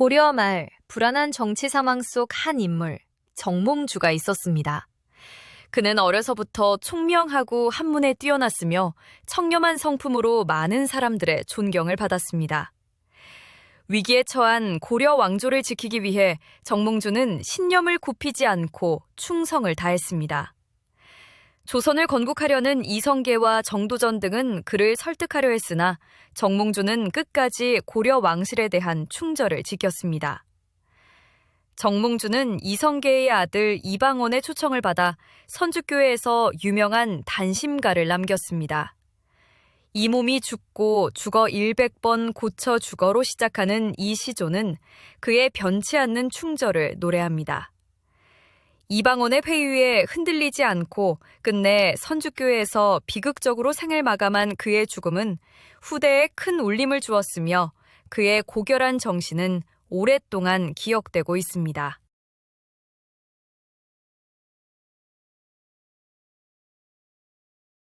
고려 말 불안한 정치 상황 속한 인물, 정몽주가 있었습니다. 그는 어려서부터 총명하고 한문에 뛰어났으며 청렴한 성품으로 많은 사람들의 존경을 받았습니다. 위기에 처한 고려 왕조를 지키기 위해 정몽주는 신념을 굽히지 않고 충성을 다했습니다. 조선을 건국하려는 이성계와 정도전 등은 그를 설득하려 했으나 정몽주는 끝까지 고려 왕실에 대한 충절을 지켰습니다. 정몽주는 이성계의 아들 이방원의 초청을 받아 선주교회에서 유명한 단심가를 남겼습니다. 이 몸이 죽고 죽어 100번 고쳐 죽어로 시작하는 이 시조는 그의 변치 않는 충절을 노래합니다. 이방원의 회유에 흔들리지 않고 끝내 선주교회에서 비극적으로 생을 마감한 그의 죽음은 후대에 큰 울림을 주었으며 그의 고결한 정신은 오랫동안 기억되고 있습니다.